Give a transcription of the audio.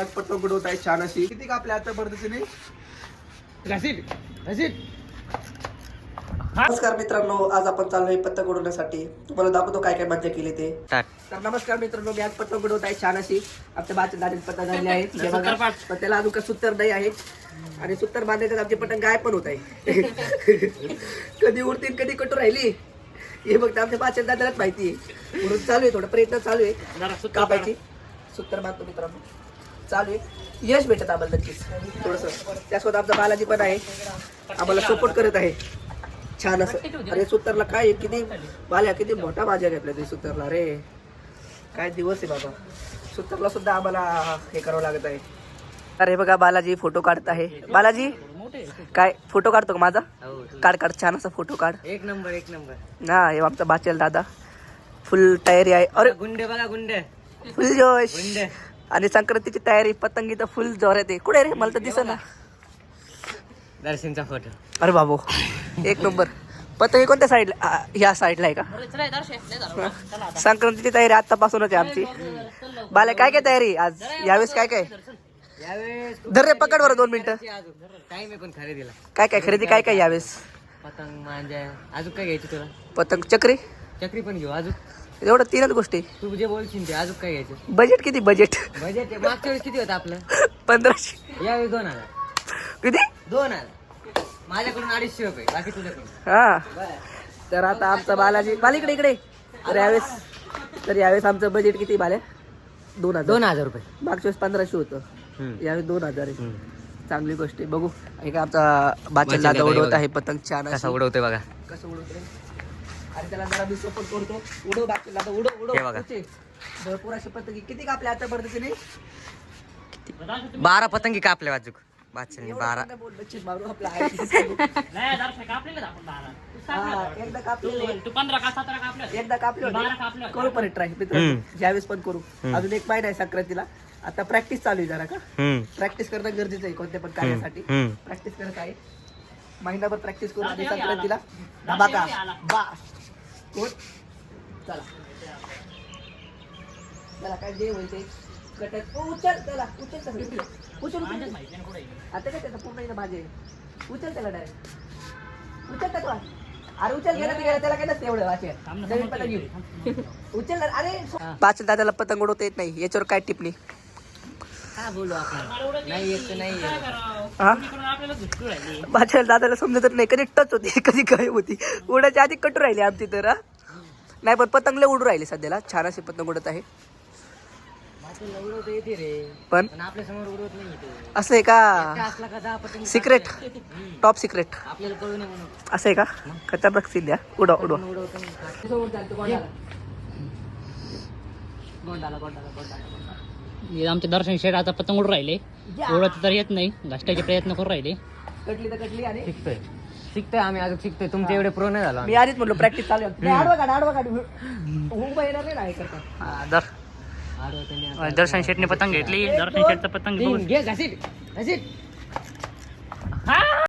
आज पतंग उडवत आहे छान अशी. किती का आपल्या आता पद्धतीने? नमस्कार मित्रांनो आज आपण चाललोय पतंग उडवण्यासाठी तुम्हाला दाखवतो काय काय मजा केली ते. तर नमस्कार मित्रांनो मी आज पतंग उडवत आहे छान अशी. आमच्या बाच्या दादीत पतंग आणले आहेत हे बघा. पण त्याला अजून काही सुत्तर नाही आहे. आणि सुत्तर बांधायचं आमचे पतंग गाय पण होत आहे. कधी उडतील कधी कटू राहिली. हे बघ आमच्या बाच्या दादालाच माहिती आहे. म्हणून चालू आहे थोडा प्रयत्न चालू आहे. कापायची. सुत्तर बांधतो मित्रांनो. चालू आहे. यश भेटत आम्हाला नक्कीच. थोडस. त्यासोबत आमचा बालाजी पण आहे. आम्हाला सपोर्ट करत आहे. छान असं. अरे सुत्तरला काय किती बाल्या किती मोठा माझ्या घेतल्या ते सुत्तरला रे काय दिवस आहे बाबा. सुत्तरला सुद्धा आम्हाला हे करावं लागत आहे. अरे बघा बालाजी फोटो काढत आहे. बालाजी काय? फोटो काढतो का माझा? काढ काढ. छान असा फोटो काढ. एक नंबर एक नंबर. ना हे आमचा बाचेल दादा. फुल तयारी आहे. अरे गुंडे बघा गुंडे. फुल जोश. गुंडे. आणि संक्रांतीची तयारी पतंगी तर फुल जोरात आहे. कुठे रे? मला तर दिसत ना दर्शनचा फोटो अरे बाबू. एक नंबर. पतंगी कोणत्या साईडला ह्या साईडला आहे का? संक्रांतीची तयारी आतापासूनच आहे आमची. बाले काय काय तयारी? आज यावेळेस काय काय यावेळेस धर रे पकड बरं दोन मिनिटं. टाइम आहे पण खरेदीला. काय काय खरेदी काय काय यावेळेस? पतंग मांजा अजून काय घ्यायची तुला? पतंग चक्री? चक्री पण घेऊ अजून? एवढं तीनच गोष्टी. तू जे बोलशील ते अजून काय घ्यायचं? बजेट किती? बजेट बजेट मागच्या वेळेस किती होतं आपलं? पंधराशे. यावेळेस दोन हजार. किती? दोन हजार. माझ्याकडून अडीचशे रुपये बाकी तुझ्याकडून. हा. तर आता आमचा बालाजी बाल इकडे तर यावेळेस तर यावेळेस आमचं बजेट किती बाल्या दोन हजार. दोन हजार रुपये. मागच्या वेळेस पंधराशे होतं. यावेळेस दोन हजार आहे. चांगली गोष्ट आहे. बघू. एक आमचा दादा उडवत. आहे पतंग छान कसा अशी. उडवतोय बघा. कसं उडवत रे आणि त्याला जरा मी सपोर्ट करतो. उडव बाचल दादा उडव उडव. हे बघा. उचे. भरपूर अशी पतंगी. किती कापल्या आता पद्धतीने बारा पतंगी कापले वाजूक बादशाहनी बारा. मारू आपला आहे. हा, एकदा कापलेले एकदा कापले होते. करू पण ट्राय मित्रांनो ज्यावेळेस पण करू. अजून एक महिना आहे संक्रांतीला. आता प्रॅक्टिस चालू आहे जरा का? हम्म. प्रॅक्टिस करणं गरजेचं आहे कोणत्या पण कार्यासाठी. हम्म. प्रॅक्टिस करत आहे. महिनाभर प्रॅक्टिस करू संक्रांतीला. धमाका बा. कोण चला. चला काय जे होईल ते. कटक ओ, उचल त्याला उचल त्याला. उचल उचल. आता काय त्याचा पूर्ण इथं माझे उचल त्याला डायरेक्ट उचल त्याचा अरे उचल गेला ते गेला त्याला काय नसते एवढं वाचे नवीन पतंग उचल अरे पाच दादाला पतंग उडवता येत नाही. याच्यावर काय टिप्पणी काय बोलू आपण? नाही येत तर नाही येत. माझ्या दादाला समजत नाही कधी टच होती कधी काय होती. उडायच्या आधी कटू राहिली आमची तर हा. नाही पण पतंगले उडू राहिले सध्याला. छान असे पतंग उडत आहे माझं उडवता येते रे. पण? पण आपल्यासमोर उडवत नाही ते असं आहे का? असला का दहा पतंग सिक्रेट टॉप सिक्रेट आपल्याला कळू नये म्हणून. असं आहे का? खतरनाक सीन द्या. उडव उडव. उडवतो नाही. गोंडाला गोंडाला गोंडाला आमचे दर्शन शेठ आता पतंग उडून राहिले उडत तर येत नाही. घासटायचे प्रयत्न करून राहिले. कटली तर कटली आणि शिकतोय. शिकतोय आम्ही अजून शिकतोय. तुमच्या एवढे प्रो नाही झालो मी आधीच म्हणलो प्रॅक्टिस चालू आहे. नाही, आडवा काढ आडवा काढ. येणार नाही ना हे करता. हा, दर. आम्ही दर्शन शेठने पतंग घेतली. दर्शन शेठचं पतंग बघून. घे घासीट घासीट